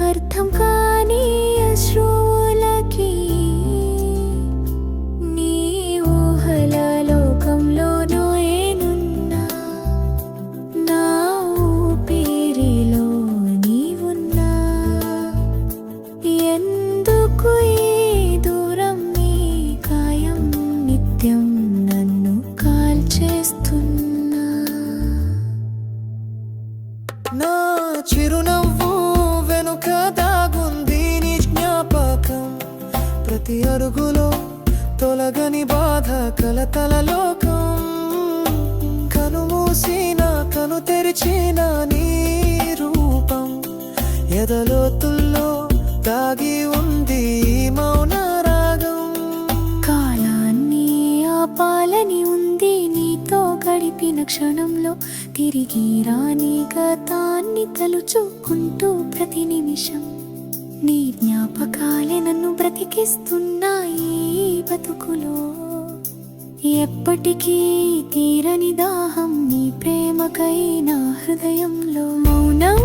అర్థం కాని అశ్రువులకి నీ ఊహల లోకంలోనో ఏనున్నా? నా ఊపిరిలో నీవున్నా? ఎందుకు ఈ దూరం నీ కాయం నిత్యం నన్ను కాల్చేస్తున్నా? నా చిరునవ్వు అరుగులో తొలగని బాధ కలతల లోకం. కను మూసిన కను తెరిచిన నీ రూపం. ఎదలోతుల్లో దాగి ఉంది మౌన రాగం. కాలాన్ని ఆపాలని ఉంది నీతో గడిపిన క్షణంలో. తిరిగి రాని గతాన్ని తలుచుకుంటూ ప్రతి నిమిషం జ్ఞాపకాలే నన్ను బ్రతికిస్తున్నాయి బతుకులో. ఎప్పటికీ తీరని దాహం నీ ప్రేమకై నా హృదయంలో. మౌనం